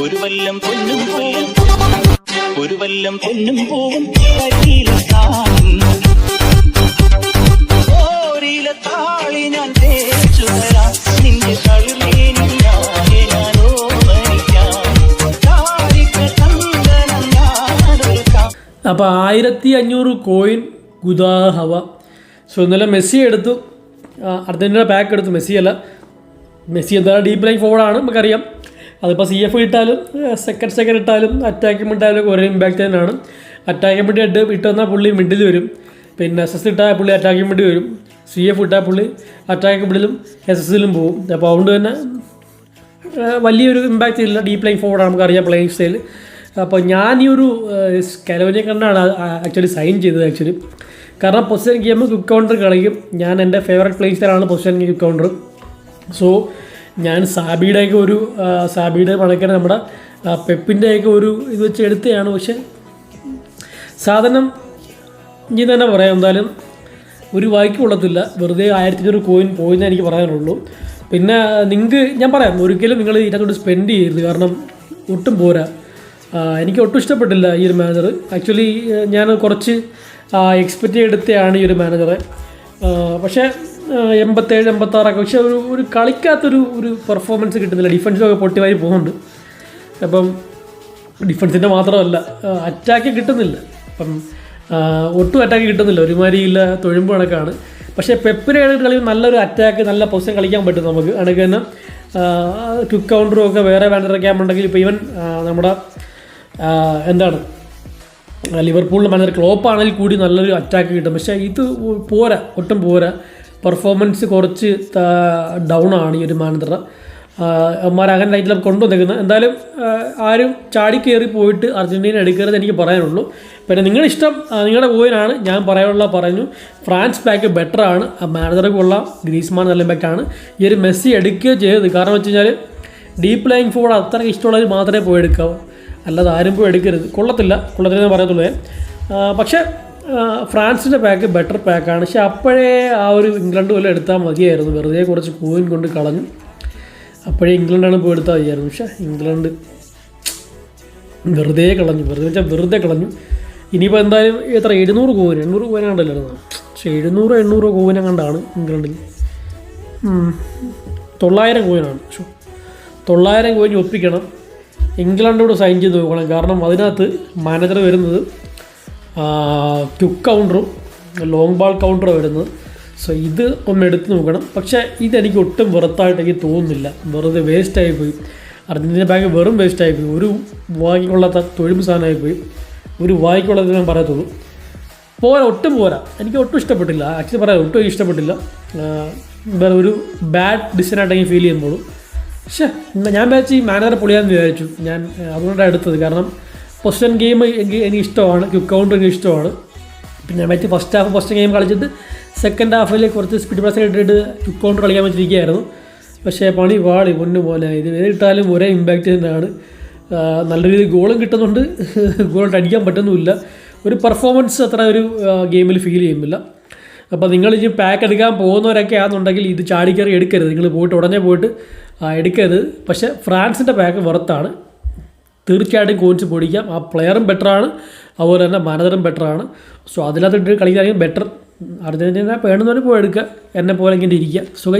ഒരു വല്ലം പൊന്നും പോവും ഒരു വല്ലം പൊന്നും പോവും അപ്പോൾ ആയിരത്തി അഞ്ഞൂറ് കോയിൻ ഗുദാഹവ. സോ ഇന്നലെ മെസ്സി എടുത്തു. അർജന്റീന പാക്ക് എടുത്തു. മെസ്സി അല്ല. മെസ്സി എന്താ ഡീപ്പ് ലൈൻ ഫോർവേഡാണ് നമുക്കറിയാം. അതിപ്പോൾ സി എഫ് ഇട്ടാലും സെക്കൻഡ് സെക്കൻഡ് ഇട്ടാലും അറ്റാക്കിംഗ് ഇട്ടാലും ഒരേ ഇമ്പാക്റ്റ് തന്നെയാണ്. അറ്റാക്കിംഗ് വേണ്ടി ഇട്ട് ഇട്ട് വന്നാൽ പുള്ളി മിഡിൽ വരും. പിന്നെ എസ് എസ് ഇട്ടാൽ പുള്ളി അറ്റാക്കിംഗ് വേണ്ടി വരും. സി എഫ് ഇട്ടാൽ പുള്ളി അറ്റാക്കിംഗ് മിഡിലും എസ് എസിലും പോകും അപ്പോൾ അതുകൊണ്ട് തന്നെ വലിയൊരു ഇമ്പാക്റ്റ് ഇല്ല. ഡീപ്പ് ലൈൻ ഫോർവേഡാണ് നമുക്കറിയാം പ്ലേയിങ് സ്റ്റൈൽ അപ്പോൾ ഞാൻ ഈ ഒരു കലോനെ കണ്ടാണ് ആക്ച്വലി സൈൻ ചെയ്തത് ആക്ച്വലി കാരണം പൊസിഷൻ ഗെയിം ക്വിക്ക് കൗണ്ടർ കളിക്കും. ഞാൻ എന്റെ ഫേവററ്റ് പ്ലേസിലാണ് പൊസിഷൻ ക്വിക്ക് കൗണ്ടർ സോ ഞാൻ സാബിയുടെയൊക്കെ ഒരു സാബിയുടെ മണക്കനെ നമ്മുടെ പെപ്പിന്റെയൊക്കെ ഒരു ഇത് വെച്ച് എടുത്തതാണ് പക്ഷേ സാധനം ഇനി തന്നെ പറയാം. എന്തായാലും ഒരു വായിക്ക് കൊള്ളത്തില്ല. വെറുതെ ആയിരത്തി അഞ്ഞൂറ് കോയിൻ പോയിന്നേ എനിക്ക് പറയാനുള്ളൂ. പിന്നെ നിങ്ങൾക്ക് ഞാൻ പറയാം. ഒരിക്കലും നിങ്ങൾ ഇതിനകത്തോട്ട് സ്പെൻഡ് ചെയ്യരുത്. കാരണം ഒട്ടും പോരാ. എനിക്ക് ഒട്ടും ഇഷ്ടപ്പെട്ടില്ല ഈ ഒരു മാനേജർ ആക്ച്വലി ഞാൻ കുറച്ച് എക്സ്പെക്റ്റ് ചെയ്തെടുത്തതാണ് ഈ ഒരു മാനേജറെ പക്ഷേ എൺപത്തേഴ് എൺപത്താറൊക്കെ പക്ഷേ ഒരു ഒരു കളിക്കാത്തൊരു ഒരു പെർഫോമൻസ് കിട്ടുന്നില്ല. ഡിഫൻസൊക്കെ പൊട്ടിവാരി പോകുന്നുണ്ട്. അപ്പം ഡിഫൻസിന്റെ മാത്രമല്ല അറ്റാക്ക് കിട്ടുന്നില്ല. അപ്പം ഒട്ടും അറ്റാക്ക് കിട്ടുന്നില്ല. ഒരുമാതിരിയില്ല തൊഴുമ്പ് കണക്കാണ്. പക്ഷേ പെപ്പിനെയാണ് കളി നല്ലൊരു അറ്റാക്ക് നല്ല പൊസിഷൻ കളിക്കാൻ പറ്റും നമുക്ക്. അണക്ക് തന്നെ ക്വിക്ക് കൗണ്ടറും ഒക്കെ വേറെ വേണ്ടതൊക്കെ ആകുമ്പോണ്ടെങ്കിൽ ഇപ്പോൾ ഇവൻ നമ്മുടെ എന്താണ്? ലിവർപൂളിന്റെ മാനേജർ ക്ലോപ്പ് ആണെങ്കിൽ കൂടി നല്ലൊരു അറ്റാക്ക് കിട്ടും. പക്ഷേ ഇത് പോരാ ഒട്ടും പോരാ. പെർഫോമൻസ് കുറച്ച് ഡൗൺ ആണ് ഈ ഒരു മാനേജർ അങ്ങനെ ലൈറ്റിലൊക്കെ കൊണ്ടുവന്നേക്കുന്നത് എന്തായാലും ആരും ചാടി കയറി പോയിട്ട് അർജന്റീന എടുക്കരുത് എനിക്ക് പറയാനുള്ളൂ. പിന്നെ നിങ്ങളുടെ ഇഷ്ടം നിങ്ങളുടെ പോയിനാണ്. ഞാൻ പറയാനുള്ള പറഞ്ഞു. ഫ്രാൻസ് ബാക്ക് ബെറ്റർ ആണ്. ആ മാനേജർക്ക് കൊള്ളാം. ഗ്രീസ്മാൻ നല്ല ബാക്കാണ് ഈ ഒരു മെസ്സി എടുക്കുകയോ ചെയ്തത് കാരണം വെച്ച് കഴിഞ്ഞാൽ ഡീപ്പ് ലൈൻ ഫോർഡ് അത്രയ്ക്ക് ഇഷ്ടമുള്ളവർ മാത്രമേ പോയി എടുക്കാവൂ. അല്ലാതെ ആരും പോയി എടുക്കരുത്. കൊള്ളത്തില്ല. കൊള്ളത്തില്ല എന്ന് പറയത്തുള്ളൂ പക്ഷേ ഫ്രാൻസിന്റെ പാക്ക് ബെറ്റർ പാക്കാണ് പക്ഷേ അപ്പോഴേ ആ ഒരു ഇംഗ്ലണ്ട് പോലും എടുത്താൽ മതിയായിരുന്നു. വെറുതെ കുറച്ച് കോയിൻ കൊണ്ട് കളഞ്ഞു. അപ്പോഴേ ഇംഗ്ലണ്ടാണ് പോയി എടുത്താൽ മതിയായിരുന്നു. പക്ഷേ ഇംഗ്ലണ്ട് വെറുതെ കളഞ്ഞു. വെറുതെ വെച്ചാൽ വെറുതെ കളഞ്ഞു. ഇനിയിപ്പോൾ എന്തായാലും എത്ര? എഴുന്നൂറ് കോവിൻ എണ്ണൂറ് കോവിനാണ്ടല്ലോ പക്ഷേ എഴുന്നൂറ് എണ്ണൂറ് കോവിനെ കണ്ടാണ് ഇംഗ്ലണ്ടിൽ. തൊള്ളായിരം കോയിനാണ് തൊള്ളായിരം കോയിൻ ഒപ്പിക്കണം. ഇംഗ്ലണ്ടോട് സൈൻ ചെയ്ത് നോക്കണം കാരണം അതിനകത്ത് മാനേജർ വരുന്നത് ക്യുക്ക് കൗണ്ടറും ലോങ് ബാൾ കൗണ്ടറും വരുന്നത്. സോ ഇത് ഒന്ന് എടുത്ത് നോക്കണം. പക്ഷേ ഇതെനിക്ക് ഒട്ടും വെറുത്തായിട്ട് എനിക്ക് തോന്നുന്നില്ല. വെറുതെ വേസ്റ്റായി പോയി. അർജന്റീന ബാങ്ക് വെറും വേസ്റ്റായി പോയി. ഒരു വാങ്ങിക്കൊള്ളാത്ത തൊഴിൽ സാധനമായി പോയി. ഒരു വാങ്ങിക്കൊള്ളാത്ത ഞാൻ പറയത്തുള്ളൂ. പോരാ ഒട്ടും പോരാ. എനിക്ക് ഒട്ടും ഇഷ്ടപ്പെട്ടില്ല. ആക്ച്വലി പറയാം ഒട്ടും ഇഷ്ടപ്പെട്ടില്ല. വേറെ ഒരു ബാഡ് ഡിസൈനായിട്ട് എനിക്ക് ഫീൽ ചെയ്യുമ്പോഴും. പക്ഷേ ഞാൻ വിചാരിച്ചു ഈ മാനേജറെ പൊളിയാന്ന് വിചാരിച്ചു. ഞാൻ അതുകൊണ്ടാണ് എടുത്തത്. കാരണം പൊസിഷൻ ഗെയിം എനിക്ക് എനിക്ക് ഇഷ്ടമാണ്. ക്വിക്ക് കൗണ്ടർ എനിക്ക് ഇഷ്ടമാണ്. പിന്നെ ഞാൻ വെച്ച് ഫസ്റ്റ് ഹാഫ് ഫസ്റ്റ് ഗെയിം കളിച്ചിട്ട് സെക്കൻഡ് ഹാഫിൽ കുറച്ച് സ്പീഡ് പ്രസ് ഇട്ടിട്ട് ക്വിക്ക് കൗണ്ടർ കളിക്കാൻ വെച്ചിരിക്കുകയായിരുന്നു. പക്ഷേ പണി വാളി പൊന്നു പോലെ ഇത് ഇട്ടാലും ഒരേ ഇമ്പാക്റ്റ് തന്നെയാണ്. നല്ല രീതിയിൽ ഗോളും കിട്ടുന്നുണ്ട്. ഗോൾ അടിക്കാൻ പറ്റുന്നുമില്ല. ഒരു പെർഫോമൻസ് അത്ര ഒരു ഗെയിമിൽ ഫീൽ ചെയ്യുന്നില്ല. അപ്പോൾ നിങ്ങൾ ഇനി പാക്ക് എടുക്കാൻ പോകുന്നവരൊക്കെ ആണെന്നുണ്ടെങ്കിൽ ഇത് ചാടിക്കറി എടുക്കരുത്. നിങ്ങൾ പോയിട്ട് ഉടനെ പോയിട്ട് എടുക്കരുത്. പക്ഷേ ഫ്രാൻസിന്റെ പാക്ക് വെറുത്താണ് തീർച്ചയായിട്ടും കോച്ച് പൊടിക്കാം ആ പ്ലെയറും ബെറ്ററാണ് അതുപോലെ തന്നെ മാനേജറും ബെറ്ററാണ് സോ അതിനകത്തിട്ട് കളിക്കുകയാണെങ്കിൽ ബെറ്റർ അർജന്റീന വേണമെന്നവരെ പോയി എടുക്കുക. എന്നെ പോലെ ഇങ്ങനെ ഇരിക്കുക. സോ